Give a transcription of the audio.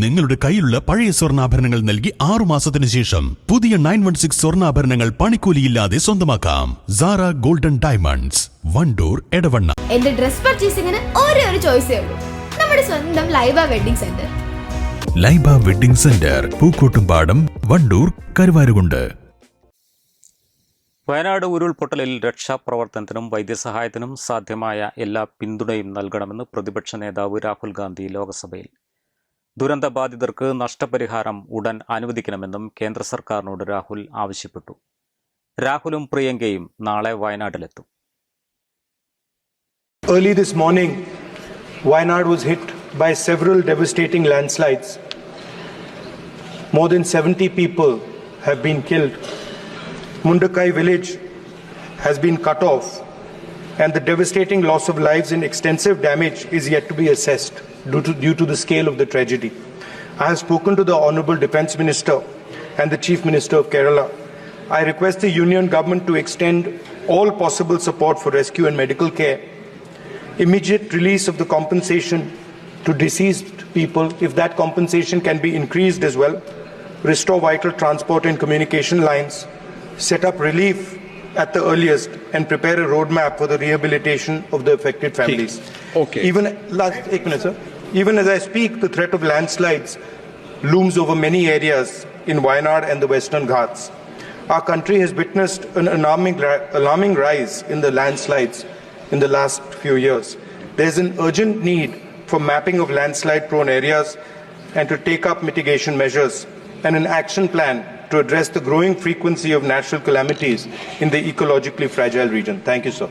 നിങ്ങളുടെ കയ്യിലുള്ള പഴയ സ്വർണാഭരണങ്ങൾ നൽകി ആറു മാസത്തിന് ശേഷം പുതിയ നയൻ വൺ സിക്സ് സ്വർണാഭരണങ്ങൾ പണിക്കൂലിയില്ലാതെ സ്വന്തമാക്കാം. Zara golden diamonds Wandoor Edavanna. എന്റെ ഡ്രസ് പർച്ചേസിംഗിന് ഒരേ ഒരു ചോയ്സേ ഉള്ളൂ. നമ്മുടെ സ്വന്തം Laiba wedding centre Laiba wedding centre Pookkottumpadam Wandoor Karuvarakundu. Wayanad ഉരുൾപൊട്ടലിൽ രക്ഷാപ്രവർത്തനത്തിനും വൈദ്യസഹായത്തിനും സാധ്യമായ എല്ലാ പിന്തുണയും നൽകണമെന്ന് പ്രതിപക്ഷ നേതാവ് രാഹുൽ ഗാന്ധി ലോക്സഭയിൽ. ദുരന്തബാധിതർക്ക് നഷ്ടപരിഹാരം ഉടൻ അനുവദിക്കണമെന്നും കേന്ദ്ര സർക്കാരിനോട് രാഹുൽ ആവശ്യപ്പെട്ടു രാഹുലും പ്രിയങ്കയും നാളെ വയനാട്ടിലെത്തും Early this morning, Wayanad was hit by several devastating landslides. More than 70 people have been killed. Mundakai village has been cut off, and the devastating loss of lives and extensive damage is yet to be assessed due to, due to the scale of the tragedy. I have spoken to the Honorable Defence Minister and the Chief Minister of Kerala. I request the Union Government to extend all possible support for rescue and medical care immediate release of the compensation to deceased people, if that compensation can be increased as well, restore vital transport and communication lines, set up relief at the earliest, and prepare a roadmap for the rehabilitation of the affected families. Okay. Even last, एक minute, sir. Even as I speak, the threat of landslides looms over many areas in Wayanad and the Western Ghats. Our country has witnessed an alarming, alarming rise in the landslides in the last few years. There is an urgent need for mapping of landslide prone areas and to take up mitigation measures and an action plan to address the growing frequency of natural calamities in the ecologically fragile region. Thank you, sir.